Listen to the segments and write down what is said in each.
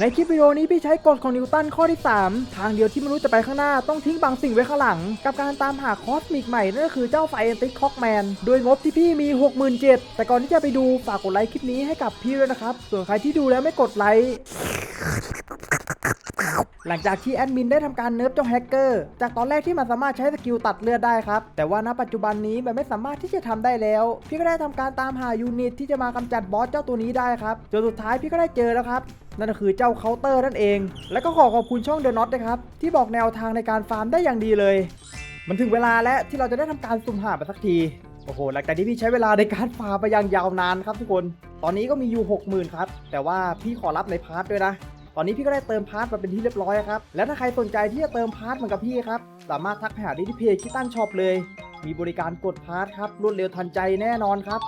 ในคลิปวิดีโอนี้พี่ใช้กฎของนิวตันข้อที่ 3 ทางเดียวที่มนุษย์จะไปข้างหน้าต้องทิ้งบางสิ่งไว้ข้างหลัง กับการตามหาคอสมิกใหม่นั่นก็คือเจ้าไฟเอนติกคอกแมนโดยงบที่พี่มี 67,000แต่ก่อนที่จะไปดูฝากกดไลค์คลิปนี้ให้กับพี่ด้วยนะครับ ส่วนใครที่ดูแล้วไม่กดไลค์หลังจากที่แอดมินได้ทำการเนิร์ฟเจ้าแฮกเกอร์จากตอนแรกที่มันสามารถใช้สกิลตัดเลือดได้ครับ แต่ว่าณปัจจุบันนี้มันไม่สามารถที่จะทำได้แล้ว พี่ก็ได้ทำการตามหายูนิตที่จะมากำจัดบอสเจ้าตัวนี้ได้ครับจนสุดท้ายพี่ก็ได้เจอแล้วครับ นั่นก็คือเจ้าเคาน์เตอร์นั่นเอง และก็ขอขอบคุณช่องเดอะน็อตนะครับ ที่บอกแนวทางในการฟาร์มได้อย่างดีเลย มันถึงเวลาแล้วที่เราจะได้ทำการสุ่มหาไปสักที โอ้โห หลังจากที่พี่ใช้เวลาในการฟาร์มไปอย่างยาวนานครับทุกคน ตอนนี้ก็มีอยู่ 60,000 ครับ แต่ว่าพี่ขอรับในพาร์ทด้วยนะ ตอนนี้พี่ก็ได้เติมพาร์ทมาเป็นที่เรียบร้อยครับ และถ้าใครสนใจที่จะเติมพาร์ทเหมือนกับพี่ครับ สามารถทักไปหาได้ที่เพจคิตันช็อปเลย มีบริการกดพาร์ทครับ รวดเร็วทันใจแน่นอนครับ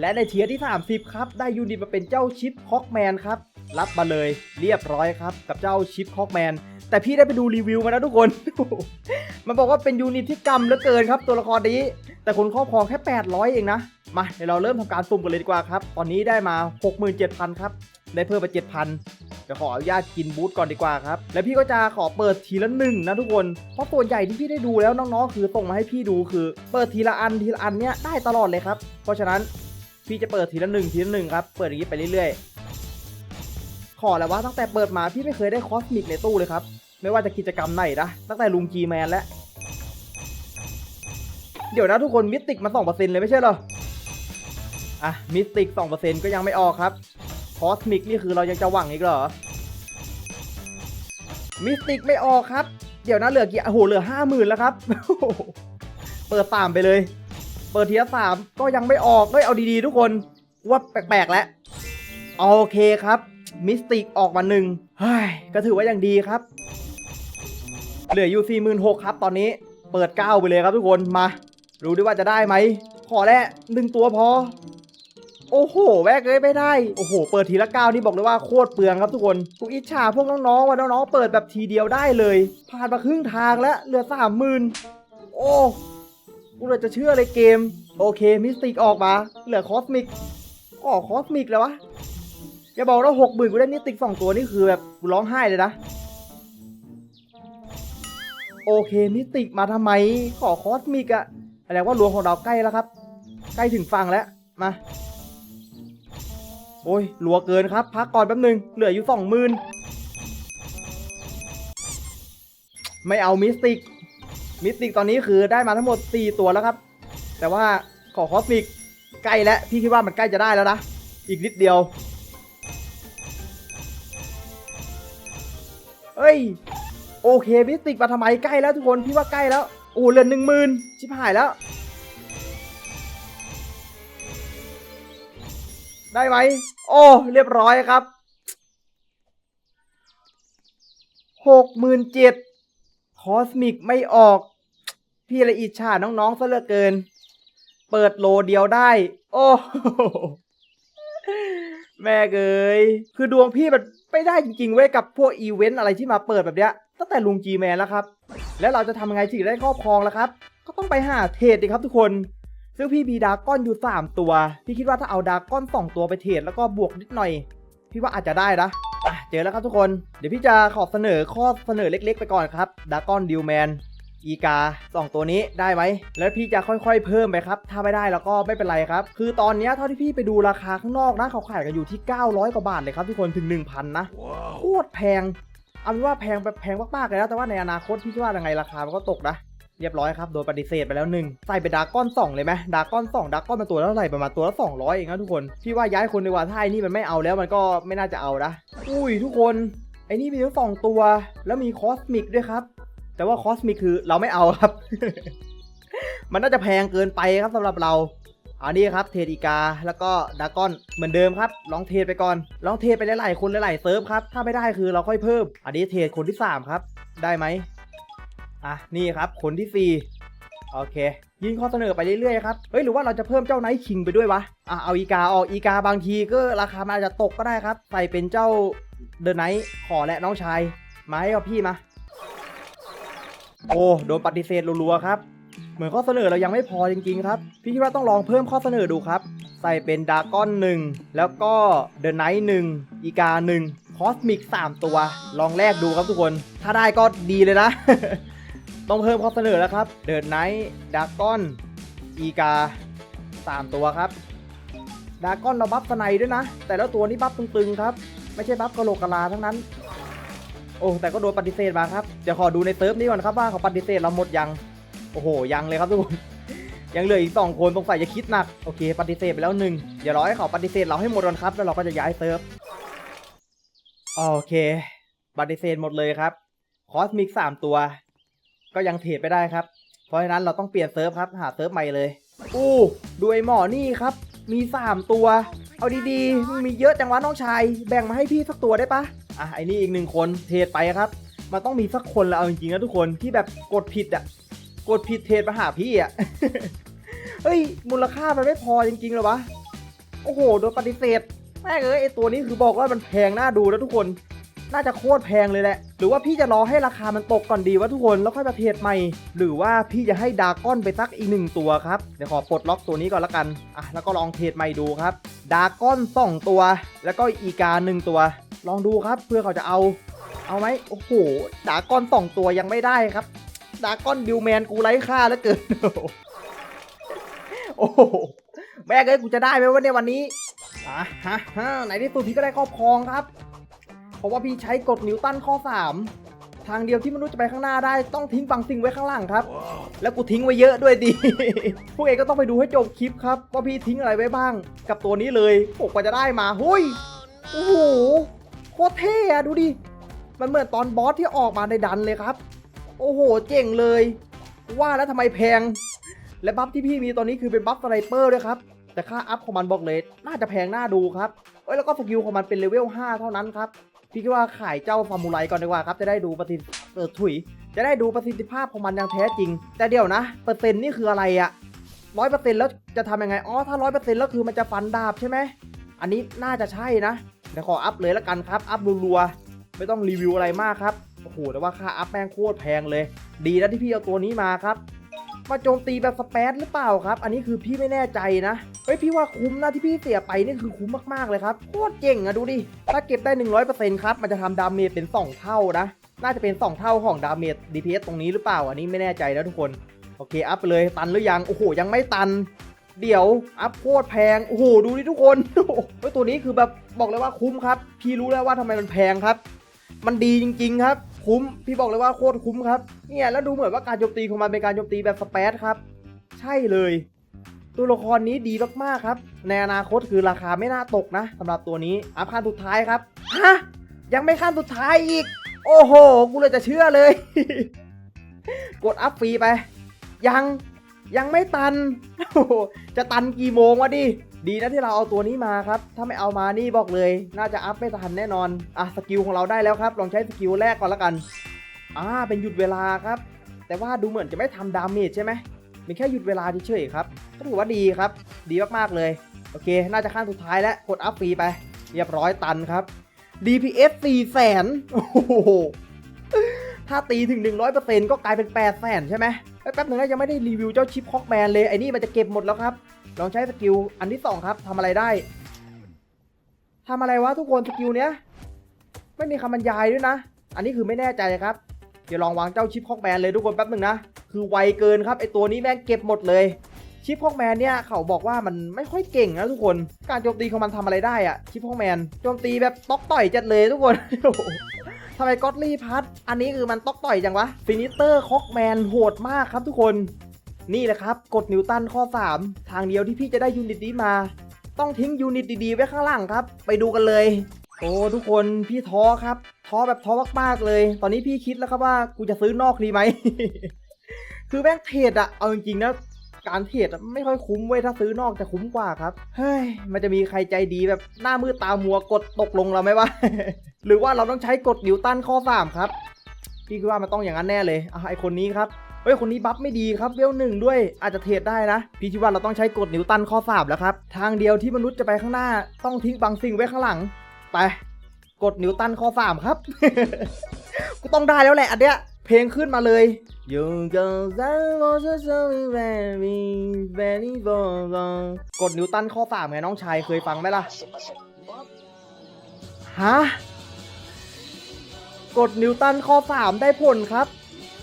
และในเทียร์ที่ 30 ครับ ได้ยูนิตมาเป็นเจ้าชิปคอกแมนครับ รับมาเลยเรียบร้อยครับ กับเจ้าชิปคอกแมนแต่พี่ได้ไปดูรีวิวมาแล้วทุกคน มันบอกว่าเป็นยูนิตที่กำเหลือเกินครับ ตัวละครนี้ แต่คนครอบครองแค่ 800 เองนะ มาเดี๋ยวเราเริ่มทำการสุ่มกันเลยดีกว่าครับ ตอนนี้ได้มา 67,000 ครับ ได้เพิ่มไป 7,000 จะขออนุญาตกินบูธก่อนดีกว่าครับ แล้วพี่ก็จะขอเปิดทีละหนึ่งนะทุกคน เพราะส่วใหญ่ที่พี่ได้ดูแล้วน้องๆ คือส่งมาให้พี่ดูคือ เปิดทีละอันทีละอันเนี้ยได้ตลอดเลยครับ เพราะฉะนั้นพี่จะเปิดทีละหนึ่งทีละหนึ่งครับ เปิดอย่างนี้ไปเรื่อยๆ อแล้วว่าตั้งแต่เปิดมาพี่ไม่เคยได้คอสมิกในตู้เลยครับ ไม่ว่าจะกิจกรรมไหนนะตั้งแต่ลุงจีแมนแล้วเดี๋ยวนะทุกคนมิติกมา2%เลยไม่ใช่เหรออะมิติก2%ก็ยังไม่ออกครับคอสมิกนี่คือเรายังจะหวังอีกเหรอมิสติกไม่ออกครับ เดี๋ยวนะเหลือกี่โอ้โหเหลือห้าหมื่นแล้วครับ เปิดสามไปเลย เปิดเทีละสามก็ยังไม่ออกเฮ้ยเอาดีๆ ทุกคนว่าแปลกๆแล้วโอเคครับ มิสติกออกมาหนึ่งเฮ้ยก็ถือว่ายังดีครับ เหลืออยู่สี่หมื่นหกครับตอนนี้เปิดเก้าไปเลยครับทุกคนมาดูดิว่าจะได้ไหม ขอแค่หนึ่งตัวพอ โอ้โห แวกเลยไม่ได้ โอ้โห เปิดทีละเก้านี่บอกเลยว่าโคตรเปลืองครับทุกคนกูอิจฉาพวกน้องๆว่าน้องๆเปิดแบบทีเดียวได้เลย ผ่านมาครึ่งทางแล้ว เหลือสามหมื่นโอ้กูเลยจะเชื่อเลยเกม โอเค มิสติกออกมา เหลือคอสมิก ออกคอสมิกแล้ววะ อย่าบอกว่าหกหมื่นกูได้มิสติกสองตัวนี่คือแบบกูร้องไห้เลยนะ โอเคมิติกมาทำไมขอคอสมิกอะแสดงว่าหลวงของเราใกล้แล้วครับ ใกล้ถึงฝั่งแล้วมาโอ้ยหลัวเกินครับ พักก่อนแป๊บนึง เหลืออยู่สองหมื่นไม่เอามิสติก มิสติกตอนนี้คือได้มาทั้งหมด 4 ตัวแล้วครับ แต่ว่าขอคอสมิกใกล้แล้วพี่คิดว่ามันใกล้จะได้แล้วนะ อีกนิดเดียว อ้ย โอเคมิสติกมาทำไมใกล้แล้วทุกคนพี่ว่าใกล้แล้วโอ้เหลือหนึ่งหมื่นชิบหายแล้ว ได้ไหมโอ้เรียบร้อยครับหกหมื่นเจ็ดคอสมิกไม่ออก พี่ละอิจฉาน้องๆซะเหลือเกิน เปิดโลเดียวได้ โอ้ แม่เกยคือดวงพี่มันไม่ได้จริงๆเว้ยกับพวกอีเวนต์อะไรที่มาเปิดแบบเนี้ยตั้งแต่ลุงจีแมนแล้วครับ แล้วเราจะทำยังไงถึงได้ครอบครองล่ะครับ ก็ต้องไปหาเทรดดิครับทุกคน ซึ่งพี่มีดาก้อนอยู่ 3 ตัว พี่คิดว่าถ้าเอาดาก้อน 2 ตัวไปเทรดแล้วก็บวกนิดหน่อย พี่ว่าอาจจะได้นะอะเจอแล้วครับทุกคน เดี๋ยวพี่จะขอเสนอข้อเสนอเล็ก ๆ ไปก่อนครับดาก้อนดิวแมน อีกาสองตัวนี้ได้ไหม แล้วพี่จะค่อยๆ เพิ่มไปครับ ถ้าไม่ได้แล้วก็ไม่เป็นไรครับ คือตอนเนี้ยเท่าที่พี่ไปดูราคาข้างนอกนะเขาขายกันอยู่ที่ 900 กว่าบาทเลยครับทุกคนถึง 1,000 นะโคตรแพง เอาเป็นว่าแพงแบบแพงมากๆเลยนะแต่ว่าในอนาคตพี่คิดว่ายังไงราคามันก็ตกนะเรียบร้อยครับ โดนปฏิเสธไปแล้วหนึ่งใส่เป็นดราก้อน2เลยไหมดราก้อน2ดราก้อนเป็นตัวเท่าไหร่ประมาณตัวละ200 เองนะทุกคนพี่ว่าย้ายคนดีกว่าถ้าไอ้นี่มันไม่เอาแล้วมันก็ไม่น่าจะเอานะอุ้ยทุกคนไอ้นี่มีทั้งสองตัว แล้วมีคอสมิกด้วยครับ แต่ว่าคอสมิกคือเราไม่เอาครับ มันน่าจะแพงเกินไปครับสำหรับเรา อันนี้ครับเทดอีกาแล้วก็ดาก้อนเหมือนเดิมครับ ลองเทดไปก่อน ลองเทดไปหลายๆคนหลายๆเซิร์ฟครับ ถ้าไม่ได้คือเราค่อยเพิ่ม อันนี้เทดคนที่สามครับ ได้ไหมอะนี่ครับ คนที่4โอเค ยิงข้อเสนอไปเรื่อยๆครับ เฮ้ยหรือว่าเราจะเพิ่มเจ้าไนท์คิงไปด้วยวะ อะเอาอีกาออกอีกาบางทีก็ราคามันอาจจะตกก็ได้ครับ ใส่เป็นเจ้าเดอะไนท์ขอและน้องชาย มาให้กับพี่มา โอ้โดนปฏิเสธรัวๆครับ เหมือนข้อเสนอเรายังไม่พอจริงๆครับ พี่คิดว่าต้องลองเพิ่มข้อเสนอดูครับ ใส่เป็นดาก้อนหนึ่งแล้วก็เดอะไนท์หนึ่งอีกาหนึ่งคอสมิก3 ตัว ลองแลกดูครับทุกคน ถ้าได้ก็ดีเลยนะ ต้องเพิ่มข้อเสนอแล้วครับเดินไนท์ดาก้อนอีกา 3 ตัวครับดาก้อนเราบัฟสไนด์ด้วยนะ แต่แล้วตัวนี้บัฟตึงๆครับ ไม่ใช่บัฟกะโหลกกะลาทั้งนั้น อ้แต่ก็โดนปฏิเสธมาครับเดี๋ยวขอดูในเซิร์ฟนี้ก่อนครับว่าเขาปฏิเสธเราหมดยัง โอ้โหยังเลยครับทุกคน ยังเหลืออีกสองคนสงสัยจะคิดหนักโอเค ปฏิเสธไปแล้วหนึ่งเดี๋ยวรอให้เขาปฏิเสธเราให้หมดก่อนครับ แล้วเราก็จะย้ายเซิร์ฟโอเค ปฏิเสธหมดเลยครับคอสมิกสามตัว ก็ยังเทรดไปได้ครับ เพราะฉะนั้นเราต้องเปลี่ยนเซิร์ฟครับ หาเซิร์ฟใหม่เลยอู้ดูไอหมอนี่ครับ มีสามตัว เอาดีๆมีเยอะจังวะน้องชาย แบ่งมาให้พี่สักตัวได้ปะ อะไอ้นี่อีกหนึ่งคนเทรดไปครับ มันต้องมีสักคนแล้วเอาจริงๆนะทุกคนที่แบบกดผิดอะ กดผิดเทรดมาหาพี่อะ เฮ้ย มูลค่ามันไม่พอจริงๆเหรอวะ โอ้โห โดนปฏิเสธ แม่งเอ้ยไอตัวนี้คือบอกว่ามันแพงน่าดูแล้วทุกคน น่าจะโคตรแพงเลยแหละ หรือว่าพี่จะรอให้ราคามันตกก่อนดีวะทุกคน แล้วค่อยมาเทรดใหม่ หรือว่าพี่จะให้ดาก้อนไปสักอีกหนึ่งตัวครับ เดี๋ยวขอปลดล็อกตัวนี้ก่อนละกัน อะ แล้วก็ลองเทรดใหม่ดูครับ ดาก้อนสองตัว แล้วก็อีกาหนึ่งตัว ลองดูครับเพื่อเขาจะเอา เอาไหมโอ้โหดาก้อนสองตัวยังไม่ได้ครับ ดาก้อนดิวแมนกูไร้ค่าแล้วเกินโอ้โหแม่เอ้ยกูจะได้ไหมวะเนี่ยวันนี้อะฮะฮะไหนที่สุดพี่ก็ได้ครอบครองครับ เพราะว่าพี่ใช้กฎนิวตันข้อ 3 ทางเดียวที่มนุษย์จะไปข้างหน้าได้ต้องทิ้งบางสิ่งไว้ข้างล่างครับ แล้วกูทิ้งไว้เยอะด้วยดี พวกเองก็ต้องไปดูให้จบคลิปครับ ว่าพี่ทิ้งอะไรไว้บ้าง กับตัวนี้เลยโอ้กว่าจะได้มาหุยโอ้โห โคตรเท่อะดูดิ มันเหมือนตอนบอสที่ออกมาในดันเลยครับ โอ้โห เจ๋งเลย ว่าแล้วทำไมแพง และบัฟที่พี่มีตอนนี้คือเป็นบัฟสไนเปอร์ด้วยครับ แต่ค่าอัพของมันบอกเลย น่าจะแพงน่าดูครับ เอ้ยแล้วก็สกิลของมันเป็นเลเวล 5 เท่านั้นครับ พี่คิดว่าขายเจ้าฟาร์มูไรก่อนดีกว่าครับ จะได้ดูประสิทธิเออถุย จะได้ดูประสิทธิภาพของมันอย่างแท้จริง แต่เดี๋ยวนะ เปอร์เซ็นต์นี่คืออะไรอะร้อยเปอร์เซ็นต์แล้วจะทำยังไง อ๋อ ถ้าร้อยเปอร์เซ็นต์แล้วคือมันจะฟันดาบใช่ไหม อันนี้น่าจะใช่นะ เดี๋ยวขออัพเลยละกันครับ อัพรัวๆ ไม่ต้องรีวิวอะไรมากครับ โอ้โห แต่ว่าค่าอัพแม่งโคตรแพงเลย ดีนะที่พี่เอาตัวนี้มาครับ มาโจมตีแบบสเปซหรือเปล่าครับ อันนี้คือพี่ไม่แน่ใจนะ เฮ้ยพี่ว่าคุ้มนะที่พี่เสียไปนี่คือคุ้มมากๆเลยครับ โคตรเจ๋งอะดูดิ ถ้าเก็บได้ 100%ครับ มันจะทำดาเมจเป็น 2 เท่านะ น่าจะเป็น 2 เท่าของดาเมจ DPS ตรงนี้หรือเปล่า อันนี้ไม่แน่ใจนะทุกคน โอเค อัพไปเลย ตันหรือยัง โอ้โห ยังไม่ตัน เดี๋ยวอัพโคตรแพง โอ้โห ดูดิทุกคนโอ้โหตัวนี้คือแบบบอกเลยว่าคุ้มครับ พี่รู้แล้วว่าทำไมมันแพงครับ มันดีจริง ๆ ครับ คุ้ม พี่บอกเลยว่าโคตรคุ้มครับ เนี่ยแล้วดูเหมือนว่าการโจมตีของมันเป็นการโจมตีแบบสเปซครับ ใช่เลย ตัวละครนี้ดีมากๆครับ ในอนาคตคือราคาไม่น่าตกนะสำหรับตัวนี้อัพขั้นสุดท้ายครับ ฮะ ยังไม่ขั้นสุดท้ายอีก โอ้โห กูเลยจะเชื่อเลย กดอัพฟรีไป ยัง ยังไม่ตัน จะตันกี่โมงวะดิ ดีนะที่เราเอาตัวนี้มาครับ ถ้าไม่เอามานี่บอกเลย น่าจะอัพไม่ทันแน่นอน อะสกิลของเราได้แล้วครับ ลองใช้สกิลแรกก่อนละกัน อ่า เป็นหยุดเวลาครับ แต่ว่าดูเหมือนจะไม่ทำดาเมจใช่ไหมเป็นแค่หยุดเวลาเฉยๆครับ ก็ถือว่าดีครับ ดีมากๆเลย โอเค น่าจะขั้นสุดท้ายแล้ว กดอัพฟรีไป เรียบร้อยตันครับ DPS 4แสนโอ้โห ถ้าตีถึง 100%ก็กลายเป็น8แสนใช่ไหม แป๊บหนึงนะยังไม่ได้รีวิวเจ้าชิปฮอกแมนเลยไอ้นี่มันจะเก็บหมดแล้วครับ ลองใช้สกิลอันที่2ครับทำอะไรได้ทำอะไรวะทุกคนสกิลเนี้ยไม่มีคำบรรยายด้วยนะ อันนี้คือไม่แน่ใจครับ เดี๋ยวลองวางเจ้าชิปฮอกแมนเลยทุกคนแป๊บหนึ่งนะ คือไวเกินครับไอตัวนี้แม่งเก็บหมดเลย ชิปฮอกแมนเนี่ยเขาบอกว่ามันไม่ค่อยเก่งนะทุกคน การโจมตีของมันทำอะไรได้อะชิปฮอกแมนโจมตีแบบตอกต่อยจัดเลยทุกคนทำไมก็อตลี่พัทอันนี้คือมันตอกต่อยจังวะฟินิเตอร์ฮอกแมนโหดมากครับทุกคนนี่แหละครับกดนิวตันข้อ 3 ทางเดียวที่พี่จะได้ยูนิตนี้มา ต้องทิ้งยูนิตดีๆไว้ข้างล่างครับ ไปดูกันเลย โอ้ทุกคนพี่ท้อครับ ท้อแบบท้อมากๆเลย ตอนนี้พี่คิดแล้วครับว่ากูจะซื้อนอกดีไหม คือแม่งเทรดอะเอาจริงๆนะ การเทรดไม่ค่อยคุ้มเว้ยถ้าซื้อนอกจะคุ้มกว่าครับ เฮ้ย มันจะมีใครใจดีแบบหน้ามืดตามัวกดตกลงเราไหมวะ หรือว่าเราต้องใช้กดนิวตันข้อ 3 ครับ พี่คิดว่ามันต้องอย่างนั้นแน่เลยอะไอคนนี้ครับเฮ้ยคนนี้บัฟไม่ดีครับเวลหนึ่งด้วยอาจจะเทรดได้นะ พี่คิดว่าเราต้องใช้กดนิวตันข้อ3แล้วครับ ทางเดียวที่มนุษย์จะไปข้างหน้าต้องทิ้งบางสิ่งไว้ข้างหลัง ไป กดนิวตันข้อ3ครับ กูต้องได้แล้วแหละอันเนี้ยเพลงขึ้นมาเลย ยูก็ซังโมชโซมิแวรีแวรีบกดนิวตันข้อ3ไงน้องชายเคยฟังไหมล่ะ ฮะกฎนิวตันข้อ3ได้ผลครับ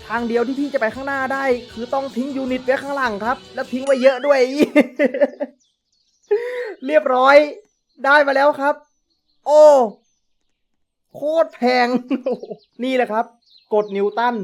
ทางเดียวที่พี่จะไปข้างหน้าได้ คือต้องทิ้งยูนิตไว้ข้างหลังครับ แล้วทิ้งไว้เยอะด้วย เรียบร้อยได้มาแล้วครับ โอ้โคตรแพง นี่แหละครับกฎนิวตัน